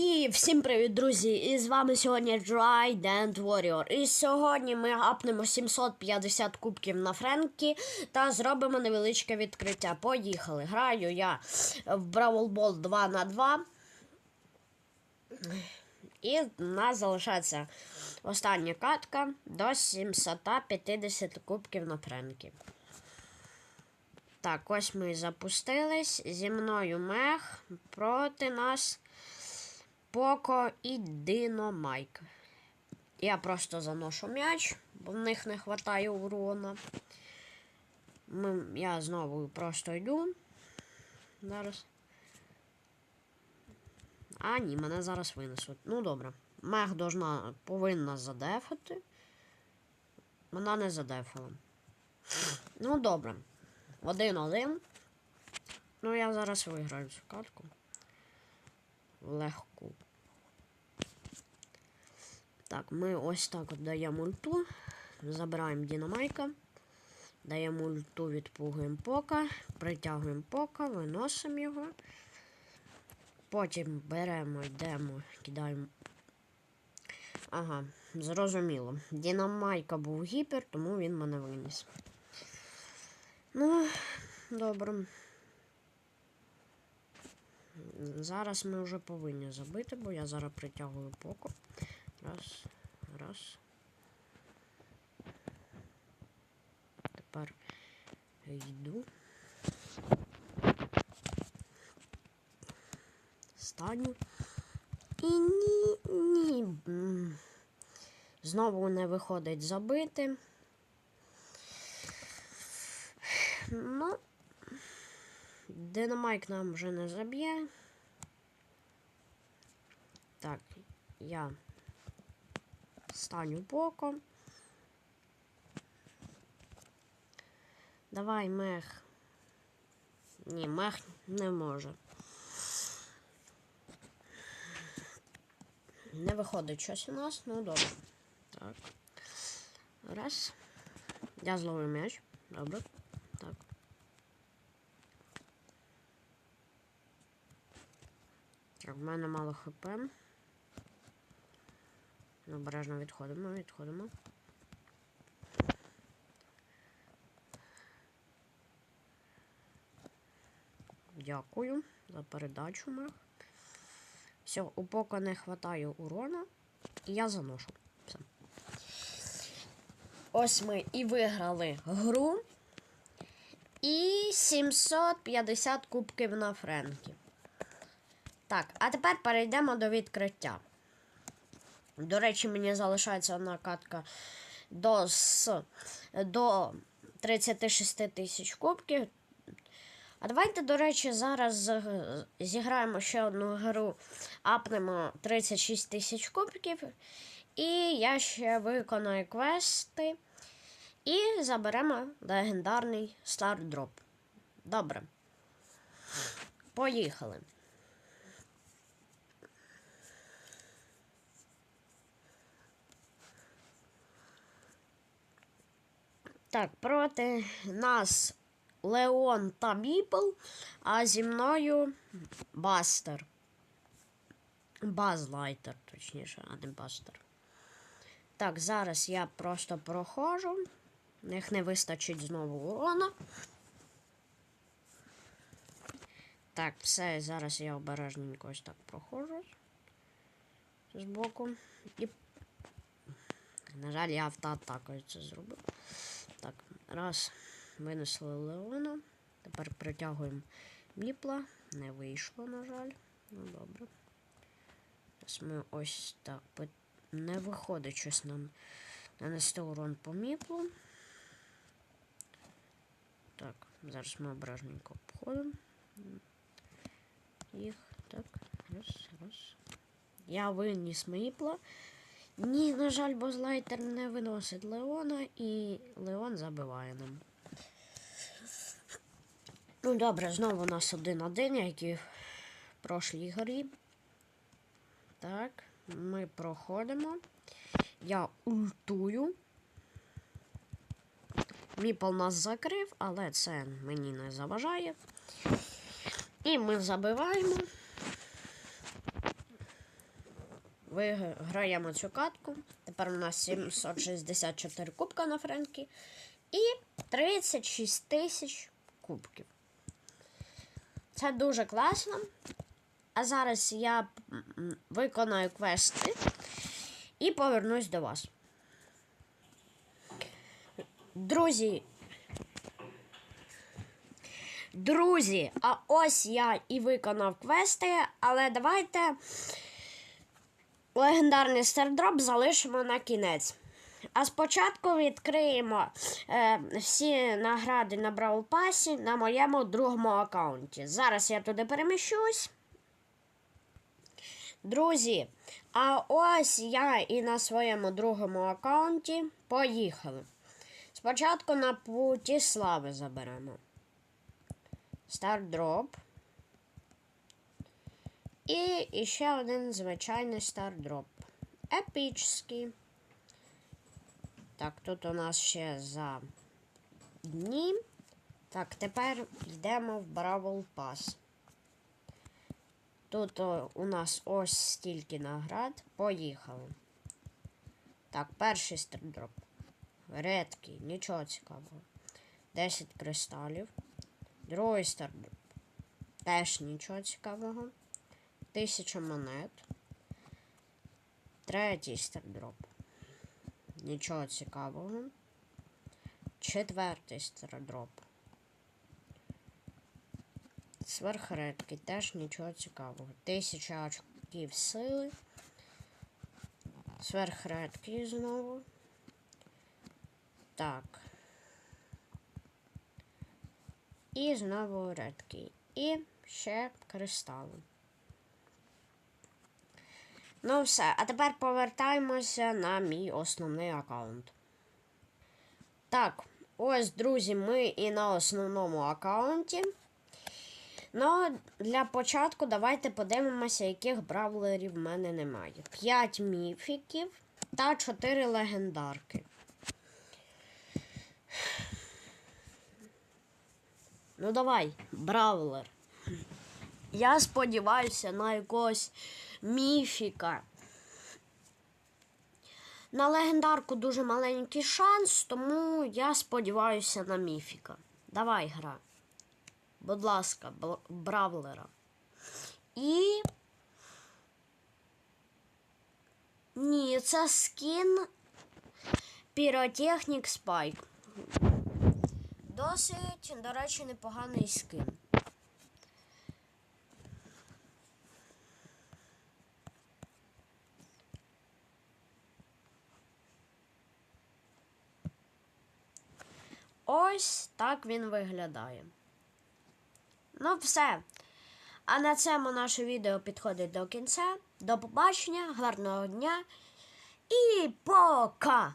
І всім привіт, друзі! І з вами сьогодні Dry Dent Warrior. І сьогодні ми апнемо 750 кубків на Френкі та зробимо невеличке відкриття. Поїхали. Граю я в Brawl Ball 2 на 2 І в нас залишається остання катка до 750 кубків на Френкі. Так, ось ми запустились. Зі мною мех проти нас. Поко і Диномайк. Я просто заношу м'яч, бо в них не вистачає урона. Я знову просто йду. Зараз. А, ні, мене зараз винесуть. Ну добре. Мех должна, повинна задефати. Вона не задефала. Ну, добре. Один-один. Ну, я зараз виграю цю катку легку. Так, ми ось так от даємо ульту. Забираємо Дінамайка. Даємо ульту, відпугуємо пока, притягуємо пока, виносимо його. Потім беремо, йдемо, кидаємо. Ага, зрозуміло. Дінамайка був гіпер, тому він мене виніс. Ну, добре. Зараз ми вже повинні забити, бо я зараз притягую поко. Раз, раз. Тепер йду. Станю. І ні, ні. Знову не виходить забити. Ну, Динамайк нам вже не заб'є. Так, я стану боком. Давай мех. Ні, мех не може. Не виходить щось у нас, ну добре. Так. Раз. Я зловив м'яч. Добре. Так. В мене мало хп. Обережно відходимо, відходимо. Дякую за передачу мах. Все, у пока не вистачає урона, і я заношу. Все. Ось ми і виграли гру. І 750 кубків на Френкі. Так, а тепер перейдемо до відкриття. До речі, мені залишається одна катка до до 36 тисяч кубків. А давайте, до речі, зараз зіграємо ще одну гру, апнемо 36 тисяч кубків. І я ще виконаю квести. І заберемо легендарний стардроп. Добре. Поїхали. Так, проти нас Леон та Міпл, а зі мною Бастер. Базлайтер, точніше, а не Бастер. Так, зараз я просто проходжу. В не вистачить знову урона. Так, все, зараз я обережненько ось так проходжу збоку. І, на жаль, я автоатакою це зробив. Раз, винесли Леона. Тепер притягуємо міпла. Не вийшло, на жаль. Ну, добре. Зараз ми ось так. Не виходить щось нам нанести урон по міплу. Так, зараз ми ображененько обходимо. Їх. Так, раз, раз. Я виніс міпла. Ні, на жаль, бозлайтер не виносить Леона і Леон забиває нам. Ну, добре, знову у нас один-один, як і в прошлій горі. Так, ми проходимо. Я ультую. Міпл нас закрив, але це мені не заважає. І ми забиваємо. Виграємо цю катку. Тепер у нас 764 кубка на Френкі і 36 тисяч кубків. Це дуже класно. А зараз я виконаю квести і повернусь до вас. Друзі. Друзі, а ось я і виконав квести, але давайте легендарний стардроп залишимо на кінець. А спочатку відкриємо е, всі награди на Brawl Pass на моєму другому аккаунті. Зараз я туди переміщусь. Друзі, а ось я і на своєму другому аккаунті поїхали. Спочатку на путі слави заберемо. Стардроп. І ще один звичайний стардроп. Епічний. Так, тут у нас ще за дні. Так, тепер йдемо в Бравл Пас. Тут о, у нас ось стільки наград. Поїхали. Так, перший стардроп. Редкий, нічого цікавого. 10 кристалів. Другий стардроп. Теж нічого цікавого. 1000 монет. Третій стардроп. Нічого цікавого. Четвертий стардроп. Сверхредкий, теж нічого цікавого. Тисяча очків сили. Сверхредкий знову. Так. І знову редкий. І ще кристали. Ну все, а тепер повертаємося на мій основний аккаунт. Так, ось, друзі, ми і на основному аккаунті. Ну, для початку давайте подивимося, яких бравлерів в мене немає. 5 міфіків та 4 легендарки. Ну давай, бравлер. Я сподіваюся на якогось міфіка. На легендарку дуже маленький шанс, тому я сподіваюся на міфіка. Давай гра. Будь ласка, бравлера. І. Ні, це скін Піротехнік Спайк. Досить, до речі, непоганий скин. Ось так він виглядає. Ну, все. А на цьому наше відео підходить до кінця. До побачення, гарного дня і пока!